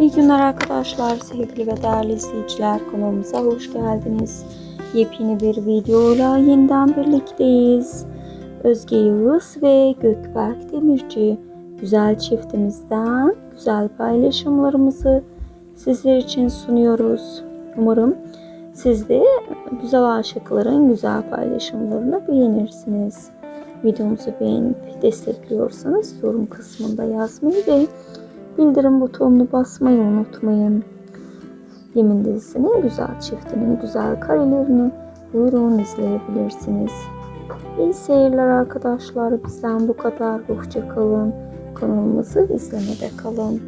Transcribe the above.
İyi günler arkadaşlar, sevgili ve değerli izleyiciler. Kanalımıza hoş geldiniz. Yepyeni bir videoyla yeniden birlikteyiz. Özge Yağız ve Gökberk Demirci güzel çiftimizden güzel paylaşımlarımızı sizler için sunuyoruz. Umarım siz de güzel aşıkların güzel paylaşımlarını beğenirsiniz. Videomuzu beğenip destekliyorsanız yorum kısmında yazmayı ve bildirim butonunu basmayı unutmayın. Yemin dizisinin güzel çiftinin güzel karelerini buyurun izleyebilirsiniz. İyi seyirler arkadaşlar. Bizden bu kadar. Hoşça. Kanalımızı izlemede kalın.